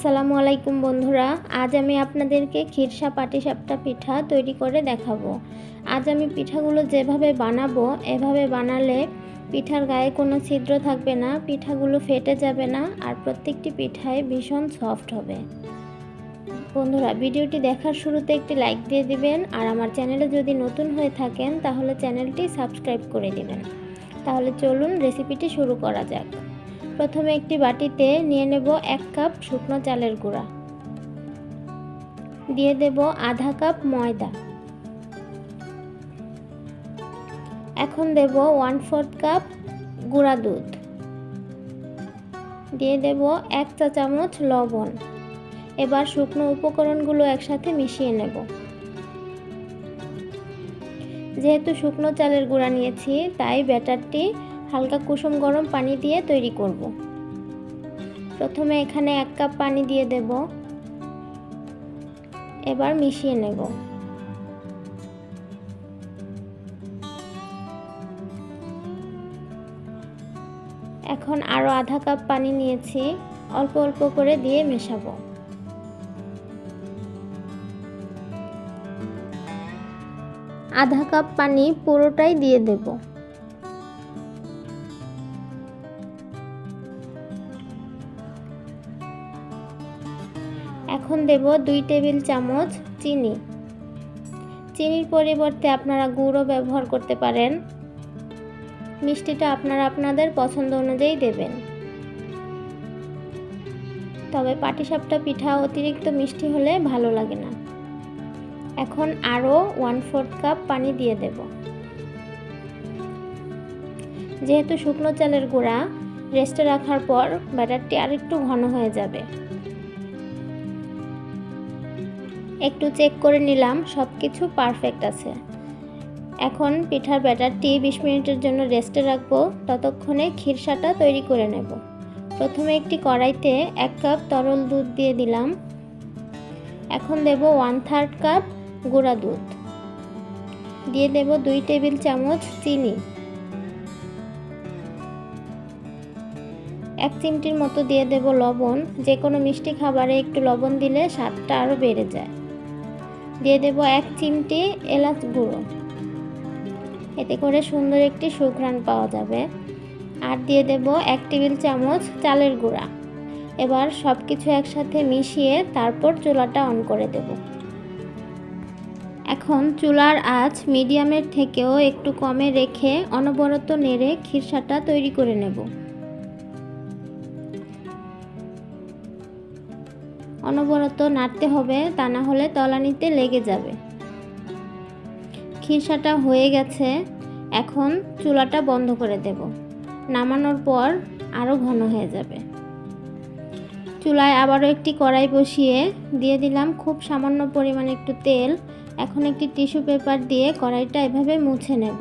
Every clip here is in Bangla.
আসসালামু আলাইকুম বন্ধুরা, আজ আমি আপনাদেরকে খিরসা পাটিসাপটা পিঠা তৈরি করে দেখাবো। আজ আমি পিঠাগুলো যেভাবে বানাবো, এভাবে বানালে পিঠার গায়ে কোনো ছিদ্র থাকবে না, পিঠাগুলো ফেটে যাবে না আর প্রত্যেকটি পিঠায় ভীষণ সফট হবে। বন্ধুরা, ভিডিওটি দেখার শুরুতে একটি লাইক দিয়ে দিবেন আর আমার চ্যানেলে যদি নতুন হয়ে থাকেন, তাহলে চ্যানেলটি সাবস্ক্রাইব করে দিবেন। তাহলে চলুন রেসিপিটি শুরু করা যাক। প্রথমে একটি বাটিতে নিয়ে নেব এক কাপ শুকনো চালের গুঁড়া। দিয়ে দেব আধা কাপ ময়দা। এখন দেব ওয়ান ফোর্থ কাপ গুঁড়া দুধ। দিয়ে দেব এক চা চামচ লবণ। এবার শুকনো উপকরণগুলো একসাথে মিশিয়ে নেব। যেহেতু শুকনো চালের গুঁড়া নিয়েছি, তাই ব্যাটারটি হালকা কুসুম গরম পানি দিয়ে তৈরি করব। প্রথমে এখানে এক কাপ পানি দিয়ে দেব। এবার মিশিয়ে নেব। এখন আরও আধা কাপ পানি নিয়েছি। অল্প অল্প করে দিয়ে মেশাবো। আধা কাপ পানি পুরোটাই দিয়ে দেবো। এখন দেব দুই টেবিল চামচ চিনি। চিনির পরিবর্তে আপনারা গুঁড়ো ব্যবহার করতে পারেন। মিষ্টিটা আপনারা আপনাদের পছন্দ অনুযায়ী দেবেন। তবে পাটিসাপটা পিঠা অতিরিক্ত মিষ্টি হলে ভালো লাগে না। এখন আরও ওয়ান ফোর্থ কাপ পানি দিয়ে দেব। যেহেতু শুকনো চালের গুঁড়া, রেস্টে রাখার পর ব্যাটারটি আরেকটু ঘন হয়ে যাবে। একটু চেক করে নিলাম সব কিছু পারফেক্ট আছে। এখন পিঠার ব্যাটারটি বিশ মিনিটের জন্য রেস্টে রাখব, ততক্ষণে ক্ষীরসাটা তৈরি করে নেব। প্রথমে একটি কড়াইতে এক কাপ তরল দুধ দিয়ে দিলাম। এখন দেব ওয়ান থার্ড কাপ গুঁড়া দুধ। দিয়ে দেব দুই টেবিল চামচ চিনি। এক চিমটির মতো দিয়ে দেব লবণ যে কোনো মিষ্টি খাবারে একটু লবণ দিলে স্বাদটা আরও বেড়ে যায়। দিয়ে দেব এক চিমটি এলাচ গুঁড়ো। এতে করে সুন্দর একটি সুঘ্রাণ পাওয়া যাবে। আর দিয়ে দেব এক টেবিল চামচ চালের গুঁড়া। এবার সব কিছু একসাথে মিশিয়ে তারপর চুলাটা অন করে দেব। এখন চুলার আঁচ মিডিয়ামের থেকেও একটু কমে রেখে অনবরত নেড়ে খিরসাটা তৈরি করে নেব। অনবরত নাড়তে হবে, তা না হলে তলানিতে লেগে যাবে। খিরসাটা হয়ে গেছে, এখন চুলাটা বন্ধ করে দেব। নামানোর পর আরও ঘন হয়ে যাবে। চুলায় আবারও একটি কড়াই বসিয়ে দিয়ে দিলাম খুব সামান্য পরিমাণে একটু তেল। এখন একটি টিস্যু পেপার দিয়ে কড়াইটা এভাবে মুছে নেব।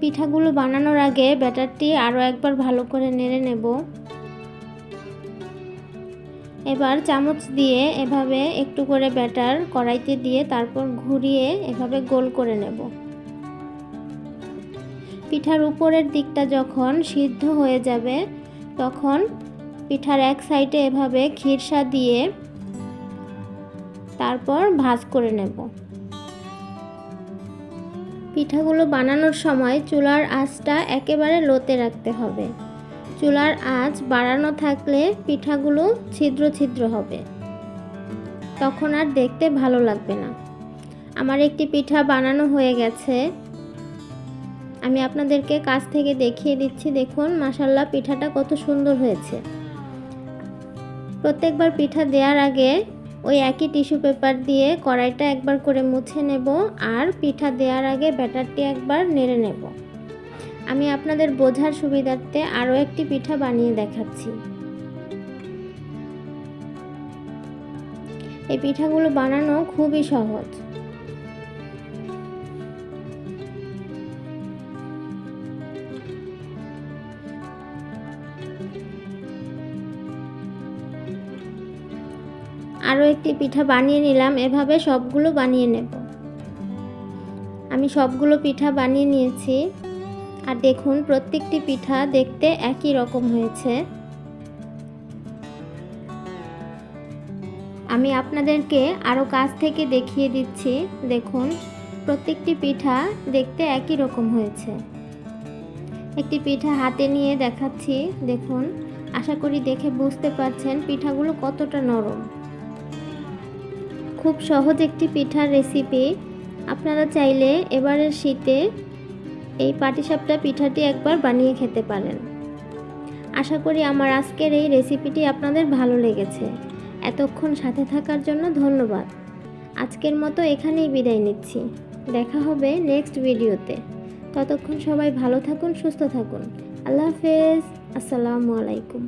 পিঠাগুলো বানানোর আগে ব্যাটারটি আরও একবার ভালো করে নেড়ে নেব। এবার চামচ দিয়ে এভাবে একটু করে ব্যাটার কড়াইতে দিয়ে তারপর ঘুরিয়ে এভাবে গোল করে নেব। পিঠার উপরের দিকটা যখন সিদ্ধ হয়ে যাবে, তখন পিঠার এক সাইডে এভাবে খিরসা দিয়ে তারপর ভাজ করে নেব। পিঠাগুলো বানানোর সময় চুলার আঁচটা একেবারে লোতে রাখতে হবে। চুলার আঁচ বাড়ানো থাকলে পিঠাগুলো ছিদ্র ছিদ্র হবে। তখন আর দেখতে ভালো লাগবে না। আমার একটি পিঠা বানানো হয়ে গেছে। আমি আপনাদেরকে কাছ থেকে দেখিয়ে দিচ্ছি, দেখুন মাসাল্লা পিঠাটা কত সুন্দর হয়েছে। প্রত্যেকবার পিঠা দেওয়ার আগে ওই একই টিস্যু পেপার দিয়ে কড়াইটা একবার করে মুছে নেব আর পিঠা দেওয়ার আগে ব্যাটারটি একবার নেড়ে নেব। আমি আপনাদের বোঝার সুবিধার্থে আরও একটি পিঠা বানিয়ে দেখাচ্ছি। এই পিঠাগুলো বানানো খুবই সহজ। আরও একটি পিঠা বানিয়ে নিলাম, এভাবে সবগুলো বানিয়ে নেব। আমি সবগুলো পিঠা বানিয়ে নিয়েছি। আর দেখুন, প্রত্যেকটি পিঠা দেখতে একই রকম হয়েছে। আমি আপনাদেরকে আরও কাছ থেকে দেখিয়ে দিচ্ছি, দেখুন, প্রত্যেকটি পিঠা দেখতে একই রকম হয়েছে। একটি পিঠা হাতে নিয়ে দেখাচ্ছি, দেখুন, আশা করি দেখে বুঝতে পারছেন পিঠাগুলো কতটা নরম। খুব সহজ একটি পিঠার রেসিপি আপনারা চাইলে এবারের শীতে এই পাটিসাপটা পিঠাটি একবার বানিয়ে খেতে পারেন। আশা করি আমার আজকের এই রেসিপিটি আপনাদের ভালো লেগেছে। এতক্ষণ সাথে থাকার জন্য ধন্যবাদ। আজকের মতো এখানেই বিদায় নিচ্ছি। দেখা হবে নেক্সট ভিডিওতে। ততক্ষণ সবাই ভালো থাকুন, সুস্থ থাকুন। আল্লাহ হাফেজ। আসসালামু আলাইকুম।